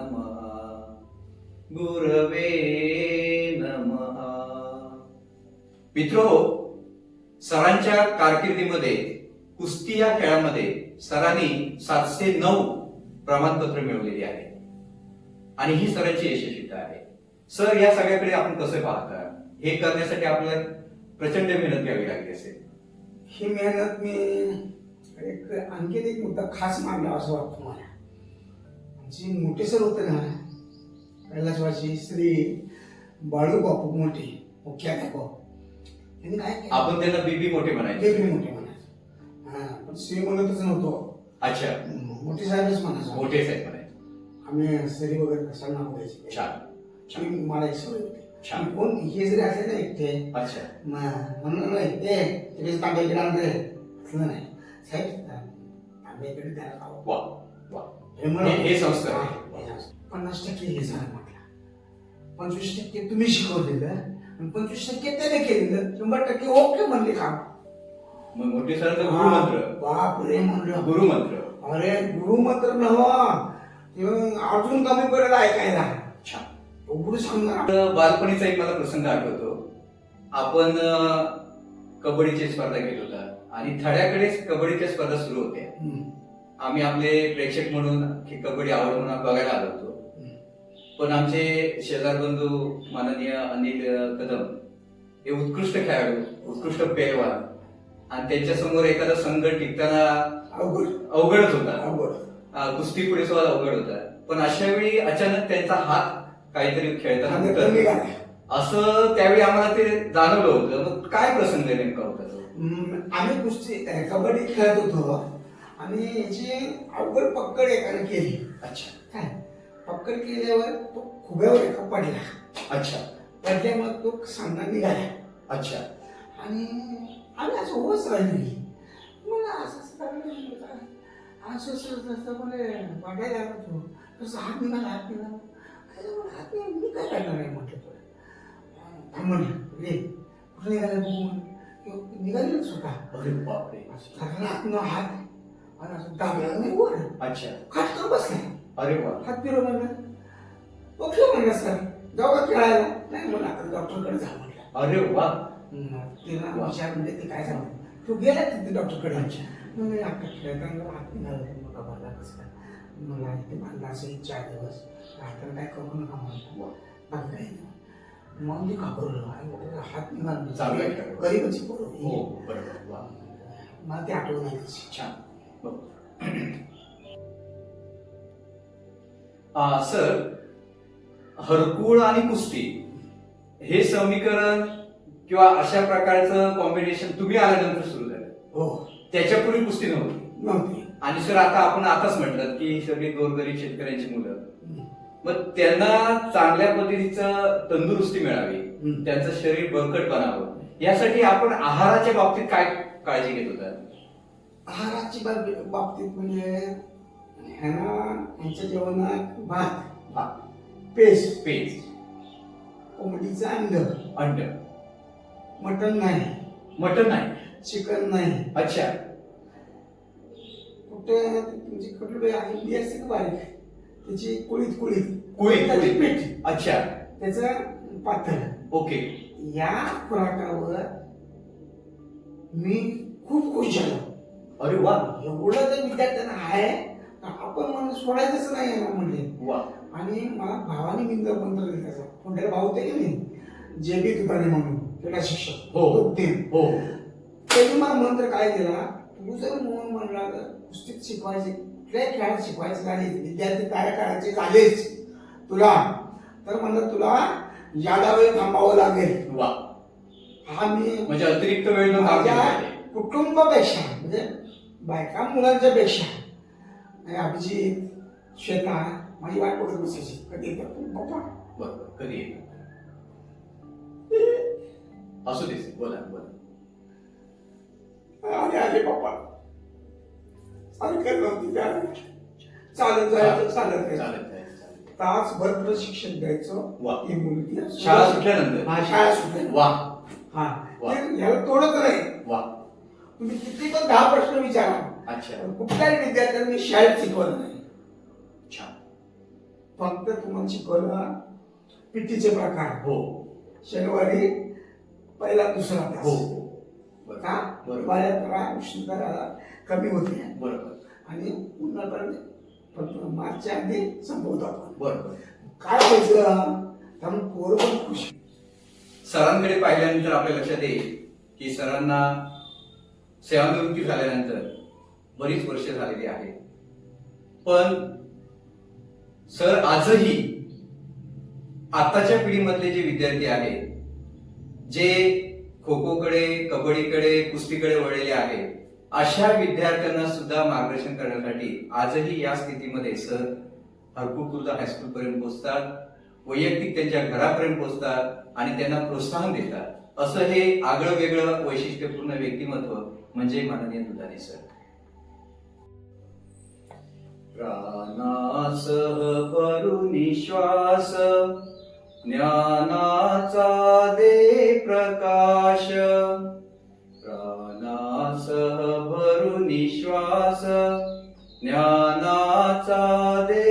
नमः। गुरवे नमः। मित्रो सरांच्या कारकिर्दीमध्ये कुस्ती या खेळामध्ये सरांनी सातशे नऊ प्रमाणपत्र मिळवलेली आहे. आणि ही सरांची यशस्वीता आहे. सर या सगळ्याकडे आपण कसं पाहता? हे करण्यासाठी आपल्याला प्रचंड मेहनत घ्यावी लागली असेल. ही मेहनत मी एक आणखीन एक मुद्दा खास मानला असं वाटतं मला. आमचे मोठे सर होते ना कैलासवासी श्री बाळू बापू मोठे मुख्याध्यापक त्यांनी काय केलं? आपण त्यांना बीबी मोठे म्हणायचे. वेगळे मोठे म्हणायचे. हा पण श्री म्हणतच नव्हतो. अच्छा. मोठे साहेबच म्हणायचं. मोठे साहेब म्हणायचे. आम्ही सरी वगैरे कशाला नाव द्यायचे छान. मी मला एक सवय होती. छान. मी कोण? हे जरी असले ना एकटे अच्छा. म- म्हणून नाही ते तिकडे तांबे इकडे आणले असलं नाही. साहेब तांबे इकडे द्यायला लावा. वा. हे हे- संस्कार आहे. पन्नास टक्के हे झालं म्हटलं. पंचवीस टक्के तुम्ही शिकवलेलं आणि पंचवीस टक्के त्याने केलेलं. शंभर टक्के ओके म्हणले काम मग मोठे सरांचा गुरुमंत्र बापरे म्हणलं. गुरुमंत्र अरे गुरुमंत्र नव्हा. ते अजून कमी पडेल ऐकायला. छान एवढं सांगणार तर बालपणीचा एक मला प्रसंग आठवतो. आपण अं, कबड्डीची स्पर्धा होता आणि थड्याकडेच कबड्डीच्या स्पर्धा सुरू होत्या. हम्म, आम्ही आपले प्रेक्षक म्हणून कबड्डी आवड म्हणून बघायला आलो होतो. पण आमचे शेजार बंधू माननीय अनिल कदम हे उत्कृष्ट खेळाडू उत्कृष्ट पेहलवान आणि त्यांच्यासमोर एखादा संघ टिकताना अवघड. अवघडच होता. कुस्ती पुढे सुद्धा अवघड होता. पण अशा वेळी अचानक त्यांचा हात काहीतरी खेळताना. असं त्यावेळी आम्हाला ते जाणवलं होतं. मग काय प्रसंग नेमका होता आम्ही कुस्ती कबड्डी खेळत होतो. आणि याची अवघड पकड एकाने केली. अच्छा. काय? पकड केल्यावर तो खुब्यावर एका पडला. अच्छा. पडल्यामुळे तो सामना निघाला. अच्छा. आणि आम्ही असं होच राहिली. मला असं असं काय. असं असं असं मला वाटायला लागलं तो तसं हात निघाला हात निघाला. मला हात निघाला. मी काय करणार आहे म्हटलं तुला थांबलं रे कुठं निघाला निघाली स्वतः. अरे बापरे. हात आणि असं दाबला नाही. वर अच्छा. हात का बसलाय अरे वा. हात फिरव म्हणलं. ओके म्हणलं सर. जाऊ का खेळायला? नाही म्हणलं आता डॉक्टरकडे जा म्हटलं अरे वा. तिला विचार म्हणजे ते काय सांगतो तू गेला तिथे डॉक्टरकडे? अच्छा. म्हणजे आता खेळताना हात निघाला मोठा भरला कसं मला इथे बांधला असेल चार दिवस. हाताला काय करू नका म्हणतो बाकी काही नाही. मग मी घाबरलो. आणि हात निघाला. गरीबाची हो ही. मला ते आठवण आहे. छान. सर हरकुळ आणि कुस्ती हे समीकरण किंवा अशा प्रकारचं कॉम्बिनेशन तुम्ही आल्यानंतर सुरू झालं. हो. त्याच्यापूर्वी कुस्ती नव्हती. नव्हती. आणि सर आता आपण आताच म्हटलं की ही सगळी गोरगरीब शेतकऱ्यांची मुलं. मग त्यांना चांगल्या पद्धतीचं तंदुरुस्ती मिळावी. त्यांचं शरीर बळकट बनावं यासाठी आपण आहाराच्या बाबतीत काय काळजी घेत होता? आहाराची बाब- बाबतीत म्हणजे ह्यांना ह्यांच्या जेवणात भात. भात, पेस्ट. पेज कोंबडीचं अंड. अंड. मटण नाही. मटन नाही. चिकन नाही. अच्छा. कुठे तुमची कुठली आहे? बी असते का बारीक? त्याची कुळीत कुळीत. कुळीत, त्याची. पीठ. अच्छा. त्याचं पातळ. ओके. या खुराकावर मी खूप खुश झालो. अरे वा एवढं जर विद्यार्थ्यांना आहे तर आपण म्हणून सोडायचंच नाही आहे ना म्हणजे. वा. आणि मला भावाने मिंद मंत्र दिला त्याचा कोणत्या भाऊ की नाही? जे बी तुकाने म्हणून क्रीडा शिक्षक हो. तो ते. हो. त्यांनी मला मंत्र काय दिला? तू जर मोहन म्हणला तर कुस्तीत शिकवायचे कुठल्याही खेळात शिकवायचे झाले विद्यार्थी काय करायचे झालेच. तुला तर म्हणलं तुला यादा वेळ थांबावं लागेल. वा. हा मी म्हणजे अतिरिक्त वेळ माझ्या. कुटुंबापेक्षा म्हणजे बायका मुलांच्या पेक्षा. अभिजित श्वेता माझी वाट बघत बसायची? कधी येतात? पप्पा. बरोबर कधी येईल असू दे बोला बोला. आले आले पप्पा. सारखं नव्हती चालत जायचं चालत चालेल. तासभर प्रशिक्षण द्यायचं वा. ही मुलगी शाळा सुटल्यानंतर? हा शाळा सुटल्या वा. हा ह्याला तोडत नाही वा. तुम्ही किती पण दहा प्रश्न विचारा. अच्छा. पण कुठल्याही विद्यार्थ्यांनी शाळेत शिकवलं नाही. छान फक्त तुम्हाला शिकवलं पीटीचे प्रकार. हो. शनिवारी पहिला दुसरा तास. हो. बरोबर का बरोबर. बाळ्यात्रा उष्णता कमी होते. बरोबर. आणि उन्हापर्यंत फक्त मार्चच्या आधी संपवतो आपण. बरोबर. काय व्हायचं? त्यामुळे पोरं पण खुश सरांकडे पाहिल्यानंतर आपल्या लक्षात येईल की सरांना सेवानिवृत्ती झाल्यानंतर बरीच वर्ष झालेली आहेत पण सर आजही आताच्या पिढीमधले जे विद्यार्थी आहेत जे खो खोकडे कबड्डीकडे कुस्तीकडे वळलेले आहेत अशा विद्यार्थ्यांना सुद्धा मार्गदर्शन करण्यासाठी आजही या स्थितीमध्ये सर हरकुळ हायस्कूल पर्यंत पोहोचतात वैयक्तिक त्यांच्या घरापर्यंत पोहोचतात आणि त्यांना प्रोत्साहन देतात. असं हे आगळं वेगळं वैशिष्ट्यपूर्ण व्यक्तिमत्व म्हणजे माननीय दुधाने सर. प्राणास करुणी श्वास ज्ञानाचा दे प्रकाश. प्राणास भरून श्वास ज्ञानाचा दे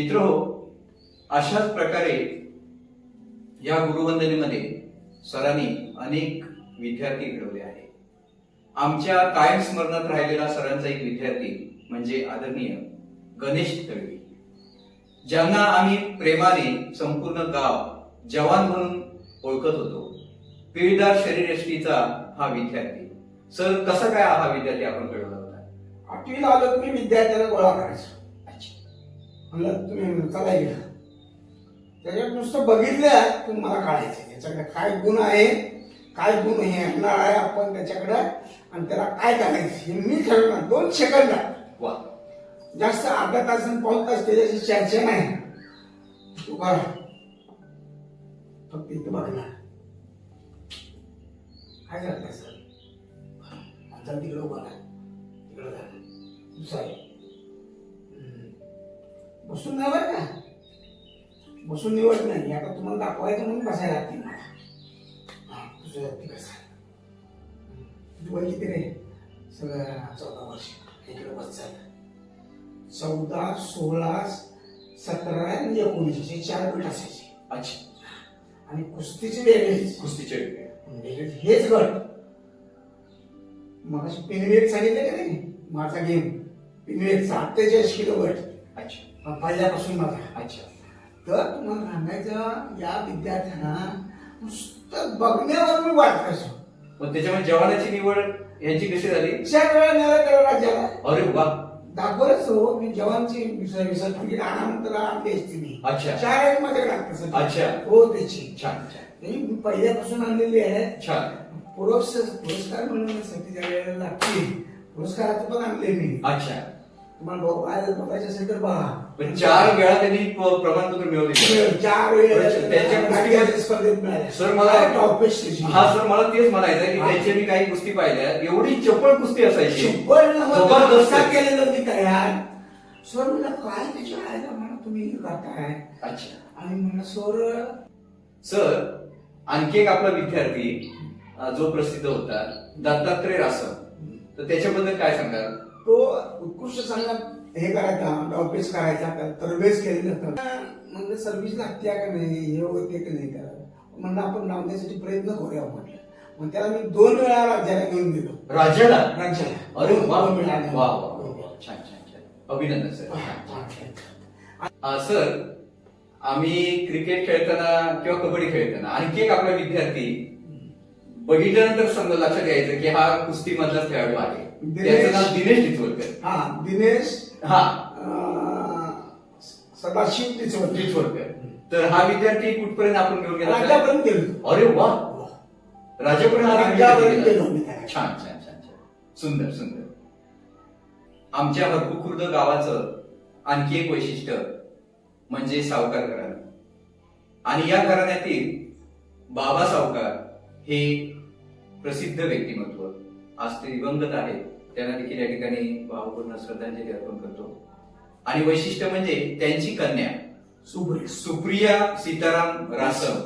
मित्र हो, अशाच प्रकारे या गुरुवंदनेमध्ये सरांनी अनेक विद्यार्थी घडवले आहेत. आमच्या कायम स्मरणात राहिलेला सरांचा एक विद्यार्थी म्हणजे आदरणीय गणेश तळवी ज्यांना आम्ही प्रेमाने संपूर्ण गाव जवान म्हणून ओळखत होतो. पिळदार शरीरयष्टीचा हा विद्यार्थी. सर कसा काय हा विद्यार्थी आपण घडवला होता? आठवीला आलो मी विद्यार्थ्याला गोळा करायचो. म्हणलं तुम्ही चला इकडं. त्याच्यात नुसतं बघितलं की मला काढायचं त्याच्याकडे काय गुण आहे काय गुण हे आणणार आहे आपण त्याच्याकडे आणि त्याला काय करायचं हे मी ठरवणार दोन सेकंदात वा. जास्त अर्धा तास पाऊन तास त्याच्याशी चर्चा नाही. तू कर. फक्त इथं बघणार काय करताय सर आता तिकडं उभा राहा. तिकडं जा. दुसरा. बसून नाही बरं का. बसून निवड नाही. आता तुम्हाला दाखवायचं म्हणून बसायला लागते मला. हा, तुझं तुझं वय किती रे सगळं चौदा वर्ष. इकडे बस चौदा सोळा सतरा आणि एकोणीस असे चार गट असायचे. अच्छा. आणि कुस्तीचे वेगळेच कुस्तीचे वेगळे. वेगळेच हेच गट. मग पिनवेट सांगितलं का नाही? माझा गेम. पिनवेटचा अठ्ठेचाळीस किलो गट. अच्छा. पहिल्यापासून माझा अच्छा तर तुम्हाला सांगायचं या विद्यार्थ्यांना नुसतं बघण्यावर मी वाट करायचो मग त्याच्यामध्ये जवानाची निवड यांची कशी झाली? चार वेळा नेला त्याला राज्याला अरे वा. दाखवलंच हो मी जवानची सर्टिफिकेट आणा आणली असती मी. अच्छा. चार आहे माझ्याकडे आता अच्छा. हो त्याची. छान छान. मी पहिल्यापासून आणलेली आहे. छान. पुरस्कार पुरस्कार म्हणण्यासाठी ज्या वेळेला लागतील पुरस्काराचं पण आणले मी. अच्छा. तुम्हाला बघ- आज बघायचं असेल तर बघा. पण चार वेळा त्यांनी प्रमाणपत्र मिळवले. चार राज्याच्या स्पर्धेत मिळाले. सर मला. हा सर मला तेच म्हणायचं की. त्यांच्या मी काही कुस्ती पाहिल्या. एवढी चपळ कुस्ती असायची. जबरदस्त. केलेलं मी तयार. सर म्हणलं काय त्याच्या आयला म्हणा तुम्ही करताय? अच्छा. आणि म्हणलं सर सर आणखी एक आपला विद्यार्थी जो प्रसिद्ध होता दत्तात्रय रासम तर त्याच्याबद्दल काय सांगाल? तो उत्कृष्ट चांगला हे करायचा डावपेच करायचा तरबेज केलेलं होतं म्हणजे सर्व्हिस लागते का नाही हे होते की नाही त्याला म्हणलं आपण लावण्यासाठी प्रयत्न करूया म्हटलं. मग त्याला मी दोन वेळा राज्याला घेऊन गेलो. राज्याला? राज्याला. अरे वा. दोन वेळा नेलो. वा वा वा. छान छान छान. अभिनंदन सर. छान, छान. अं, सर आम्ही क्रिकेट खेळताना किंवा कबड्डी खेळताना आणखी एक आपला विद्यार्थी बघितल्यानंतर समजा लक्षात यायचं की हा कुस्ती मधला खेळाडू आहे. दिनेश. त्याचं नाव दिनेश हा दिनेश हा. सदाशिव तिचवत चिचवडकर तर हा विद्यार्थी कुठपर्यंत आपण घेऊन गेला? राज्यापर्यंत गेलो. अरे वा. राज्यापर्यंत हा राज्यापर्यंत विद्यार्थी गेलो. गेला. मी त्याला. छान छान छान छान. सुंदर सुंदर. आमच्या हरकू खुर्द गावाचं आणखी एक वैशिष्ट्य म्हणजे सावकार घराणं. आणि या घराण्यातील बाबा सावकार हे प्रसिद्ध व्यक्तिमत्व. आज ते दिवंगत आहेत. त्यांना देखील या ठिकाणी भावपूर्ण श्रद्धांजली अर्पण करतो. आणि वैशिष्ट्य म्हणजे त्यांची कन्या सुप्रिया सुप्रिया सीताराम रासम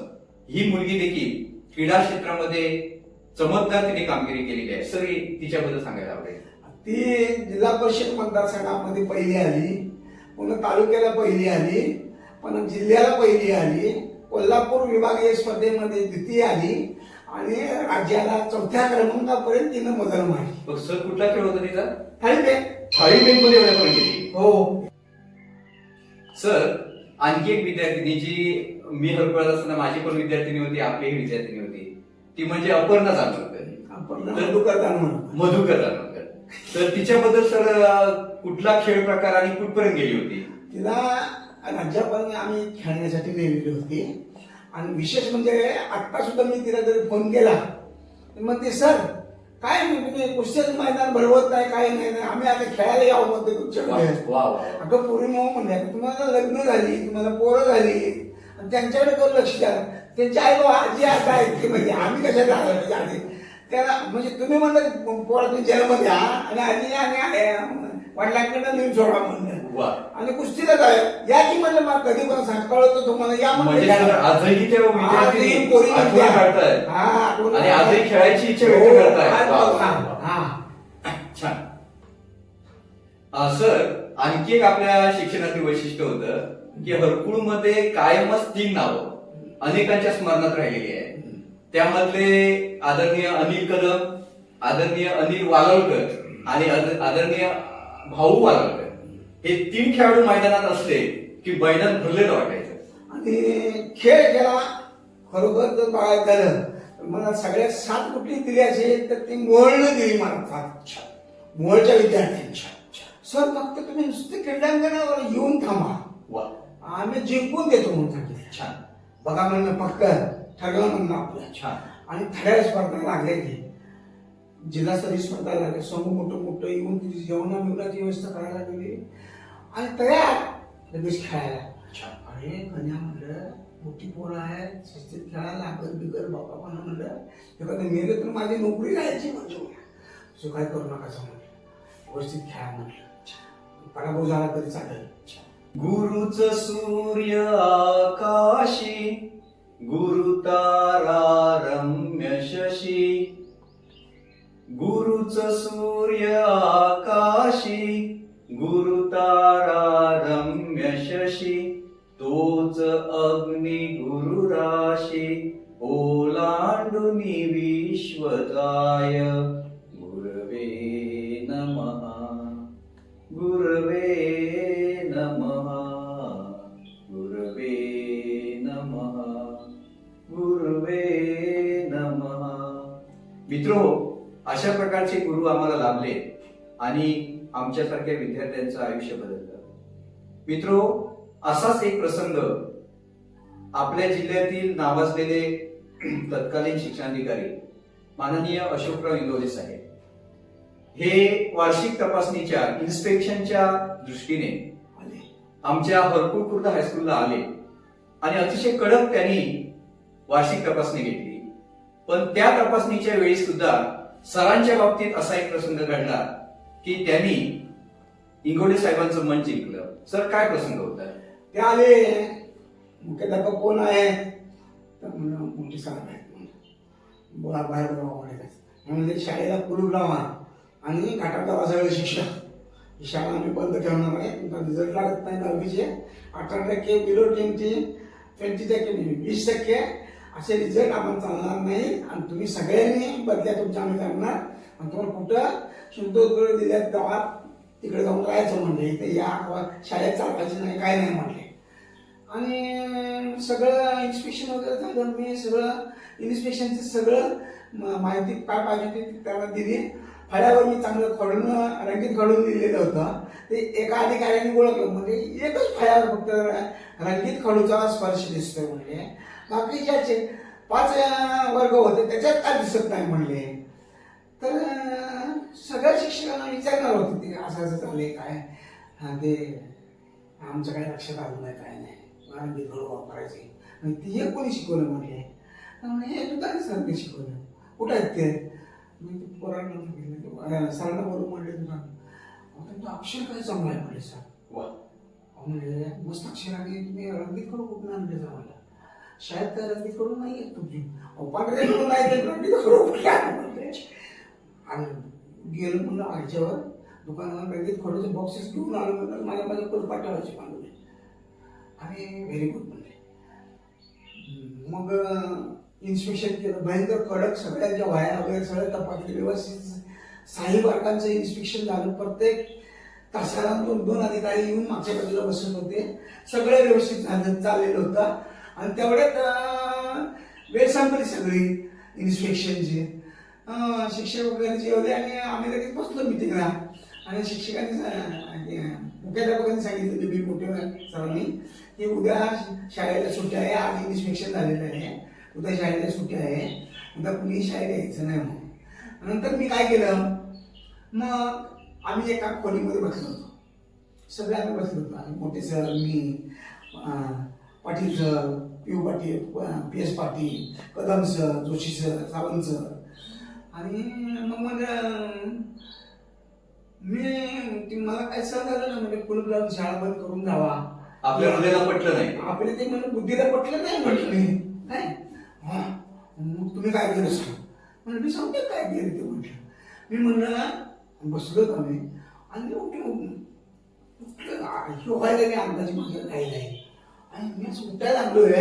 ही मुलगी देखील क्रीडा क्षेत्रामध्ये चमत्कार तिने कामगिरी केलेली आहे. सर तिच्याबद्दल सांगायला आवडेल. ती जिल्हा परिषद मतदारसंघामध्ये पहिली आली पुन्हा तालुक्याला पहिली आली पण जिल्ह्याला पहिली आली कोल्हापूर विभागीय स्पर्धेमध्ये द्वितीय आली आणि राज्याला चौथ्या क्रमांकापर्यंत तिनं मदल मारली मग सर कुठला खेळ होता तिचा? आणि ते थाळी मध्ये एवढ्यापर्यंत गेली हो. सर आणखी एक विद्यार्थिनी जी मी हरपळत असताना माझी पण विद्यार्थिनी होती आपलीही विद्यार्थिनी होती. ती म्हणजे अपर्णा जानवरकर आपण मधुकर म्हणून मधुकर जानवरकर तर तिच्याबद्दल सर कुठला खेळ प्रकार आणि कुठपर्यंत गेली होती? तिला राज्यापर्यंत आम्ही खेळण्यासाठी नेलेली होती. आणि विशेष म्हणजे आत्ता सुद्धा मी तिला जरी फोन केला तर म्हणते सर काय मग तुम्ही कुस्त्याचं मैदान भरवत नाही काय नाही नाही. आम्ही आता खेळायला यावं म्हणते तुमच्याकडे. अगं पोरी मग म्हणले आता तुम्हाला लग्न झाली तुम्हाला पोरं झाली आणि त्यांच्याकडे कोण लक्ष द्या त्यांची आई बाबा आजी आता आहेत की म्हणजे आम्ही कशाला आलो म्हणजे आधी त्याला म्हणजे तुम्ही म्हणलं पोरा तुम्ही जन्म द्या आणि आजी आणि आई- वडिलांकडे नेऊन सोडा म्हणलं वा. आणि कुस्तीला काय या की म्हणलं मग कधी पण सांग कळतो तुम्हाला या म्हणजे सर आजही त्या विद्यार्थी आजही पोरी आठवण विद्या- काढतायत. हा, आठवण आणि आजही काढतायत. खेळायची इच्छा हो, व्यक्त आज. हा. छान अं, सर आणखी एक आपल्या शिक्षणातील वैशिष्ट्य होतं की हरकुळमध्ये कायमच तीन नावं अनेकांच्या स्मरणात राहिलेली आहे त्यामधले आदरणीय अनिल कदम आदरणीय अनिल वालवकर आणि आद- आदरणीय भाऊ वालवकर हे तीन खेळाडू मैदानात असले की मैदान भरलेलं वाटायचं. आणि खेळ केला खरोखर जर बघायचं झालं. मला सगळ्यात सात कुठली दिली असेल तर ती मोहळनं दिली मला सात मोहळच्या विद्यार्थ्यांच्या. सर फक्त तुम्ही नुसते क्रीडांगणावर येऊन थांबा. वा. आम्ही जिंकून देतो म्हणून सांगितलं. छान. बघा म्हणलं फक्त ठरलं म्हणलं आपलं. छान. आणि थड्या स्पर्धा लागल्या की जिल्हास्तरीय स्पर्धा लागल्या समूह मोठं मोठं येऊन तिची जेवणा बिवणाची व्यवस्था करायला गेली आणि तयार लगेच खेळायला. अरे कन्या म्हणलं मोठी पोरं आहे शिस्तीत खेळायला लागत बिगर बाबा पण म्हणलं एखादं मेलं तर माझी नोकरी राहायची म्हणजे सो काय करू नका असं म्हणलं. व्यवस्थित खेळा म्हटलं पराभव झाला तरी चालेल. गुरुच सूर्य आकाशी गुरु शाश्वताय गुरवे नमः। गुरवे नमः। गुरवे नमः। गुरवे नमः। मित्रो अशा प्रकारचे गुरु आम्हाला लाभले आणि आमच्यासारख्या विद्यार्थ्यांचं आयुष्य बदललं. मित्रो असाच एक प्रसंग आपल्या जिल्ह्यातील नावाजलेले तत्कालीन शिक्षणाधिकारी माननीय अशोकराव इंगोले साहेब हे वार्षिक तपासणीच्या इन्स्पेक्शनच्या दृष्टीने आमच्या हरकुळ खुर्द हायस्कूलला आले. आणि अतिशय कडक त्यांनी वार्षिक तपासणी घेतली. पण त्या तपासणीच्या वेळी सुद्धा सरांच्या बाबतीत असा एक प्रसंग घडला की त्यांनी इंगोडे साहेबांचं मन जिंकलं. सर काय प्रसंग होता? ते आले. मुख्याध्यापक कोण आहे? तर म्हणलं साहेब आहेत. बाहेर बोलावं म्हणजे शाळेला कुलूप लावा आणि घाटात लावा सगळे शिक्षक. ही शाळा आम्ही बंद ठेवणार आहे. तुमचा रिझल्ट लागत नाही दहावीचे. अठरा टक्के बिलो ट्वेंटी ट्वेंटी टक्के नाही, वीस टक्के असे रिझल्ट आपण चालणार नाही. आणि तुम्ही सगळ्यांनी बदल्या तुमच्या आम्ही करणार. आणि तुम्हाला कुठं शुद्ध दिल्यात गावात तिकडे जाऊन राहायचं म्हणले. इथे या शाळेत चालवायची नाही काय नाही म्हटले आणि सगळं इन्स्पेक्शन वगैरे झालं मी सगळं इन्स्पेक्शनचं सगळं म- माहिती काय पाहिजे ते त्याला दिली. फळ्यावर मी चांगलं खडून रंगीत खडून दिलेलं होतं. ते एका अधिकाऱ्याने ओळखलं म्हणजे एकच फळ्यावर फक्त रंगीत खडूचा स्पर्श दिसतोय म्हणजे. बाकीच्याचे पाच वर्ग होते त्याच्यात काय दिसत नाही म्हणले. तर सगळ्या शिक्षकांना विचारणार होते ते असं असं चाललंय काय ते आमचं काही लक्षात आलं नाही काय नाही. रंगीत खडू वापरायचे आणि ते हे कोणी शिकवलं म्हणले तर म्हणे हे तुला सरांनी शिकवलं. कुठं आहेत ते? मी ते पोरांना सांगितलं सरांना बरोबर म्हणले तुला. तुमचं अक्षर काय चांगलं आहे म्हणले सर. वा अहो म्हणले मस्त अक्षर आणि तुम्ही रंगीत खडू कुठून आणले जा मला शाळेत काय रंगीत खडू नाही आहेत तुमची पांढरे खडू नाही कुठले आणले म्हणले आणि गेलो म्हणलं आईच्यावर. दुकानावर रंगीत खडूचे बॉक्सेस घेऊन आलो म्हणलं माझ्या माझ्या परत पाठवायचे मानवले आणि व्हेरी गुड म्हणले मग इन्स्पेक्शन केलं. भयंकर कडक सगळ्यांच्या वाया वगैरे सगळं तपासले. व्यवस्थित साई वर्गांचं इन्स्पेक्शन झालं. प्रत्येक तासाला दोन दोन अधिकारी येऊन मागच्या बाजूला बसत होते. सगळे व्यवस्थित झालं चाललेलं होतं. आणि तेवढ्यात वेळ संपली सगळी इन्स्पेक्शनची शिक्षक वगैरे जेवले आणि आम्ही लगेच बसलो मिटिंगला आणि शिक्षकांनी मुख्याध्यापकांनी सांगितलं बी मोठे हो? सरांनी. की उद्या शाळेला सुट्ट्या आहे आज इन्स्पेक्शन झालेलं आहे. उद्या शाळेला सुट्ट्या आहे. उद्या कुणी शाळेत यायचं नाही म्हणून. नंतर मी काय केलं? मग आम्ही एका खोलीमध्ये बसलो होतो. सगळे आम्ही बसलो होतो. आम्ही मोठे सर मी Patil sir P Patil P S Patil Kadam sir Joshi sir Sawant sir आणि मग मग मी मला काय सर झालं ना म्हणजे कुलूप शाळा बंद करून जावा. आपल्या हृदयाला पटलं नाही. आपले ते म्हणजे बुद्धीला पटलं नाही म्हटलं. मी काय हा. मग तुम्ही काय केलं सर म्हणजे मी सांगते काय केलं ते म्हटलं. मी म्हणलं बसलो मी आणि उठलो. व्हायला मी अंदाज माझं काही नाही आणि मी असं उठायला लागलोय.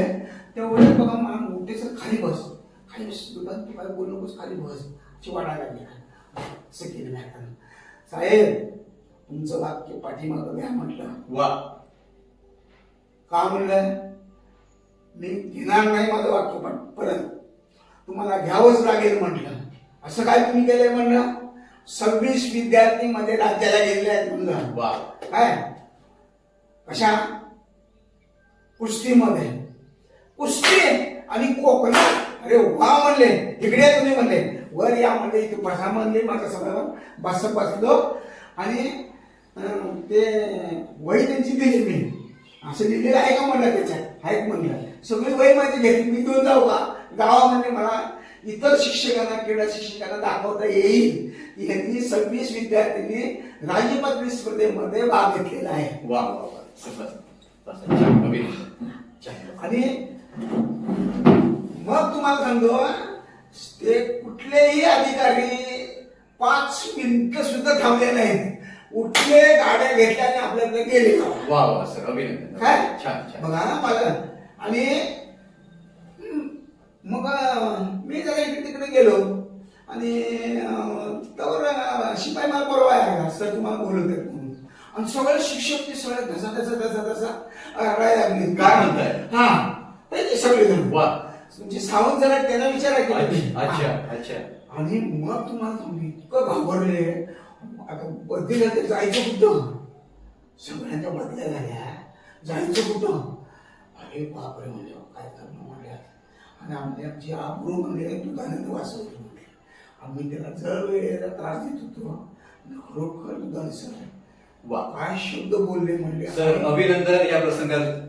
तेवढ्या बघा मान उठते सर खाली बस. खाली बस. दुकान तू काय बोलू नकोस खाली बस. अशी वाढायला लागली असं केलं आता. साहेब तुमचं वाक्य पाठीमागं घ्या म्हटलं. वा. का म्हणलं मी घेणार नाही माझं वाक्य पण परत तुम्हाला घ्यावंच लागेल म्हटलं. असं काय तुम्ही केलंय म्हणलं सव्वीस विद्यार्थी मध्ये राज्याला गेलेले आहेत म्हणलं. वा काय? कशा? कुस्तीमध्ये. कुस्ती आणि कोकणात. अरे वा म्हणले. इकडे या तुम्ही म्हणले. वर या म्हणले. इथे बसा म्हणले माझं सगळं. बस बसलो. आणि ते वही त्यांची दिली मी. असं लिहिलेलं आहे का म्हणलं त्याच्यात? आहेत म्हणलं. सगळी वही माझी घेतली मी घेऊन जाऊ का? गावा म्हणजे मला इतर शिक्षकांना क्रीडा शिक्षकांना दाखवता येईल. यांनी सव्वीस विद्यार्थ्यांनी राज्य पातळी स्पर्धेमध्ये भाग घेतलेला आहे. वा. आणि मग तुम्हाला सांगतो ते कुठलेही अधिकारी पाच मिनिटं सुद्धा थांबले नाहीत. उठले गाड्या घेतल्या आणि आपल्याकडे गेले वा वा सर अभिनंदन. काय? छान छान. बघा ना मला आणि मग मी जरा इकडे तिकडे गेलो. आणि तर शिपाई मला परवा आहे सर तुम्हाला बोलवत आहेत म्हणून आणि सगळे शिक्षक ते सगळे धसा धसा धसा धसा रडायला लागले. काय म्हणताय? हा ते सगळे जण वा. म्हणजे सावंत जरा त्यांना विचारा अच्छा केला अच्छा अच्छा. आणि मग तुम्हाला सांगू इतकं घाबरले. आता बदलीला ते जायचं कुठं? सगळ्यांच्या बदल्या झाल्या. जायचं कुठं? अरे बापरे म्हणजे काय करणं म्हणल्या आणि आमची आमची आबरू म्हणजे दुधाने वाचवली म्हणजे आम्ही त्याला जर वेळेला त्रास देत होतो खरोखर दुधाने सर वा काय शब्द बोलले म्हणले. सर अभिनंदन या प्रसंगात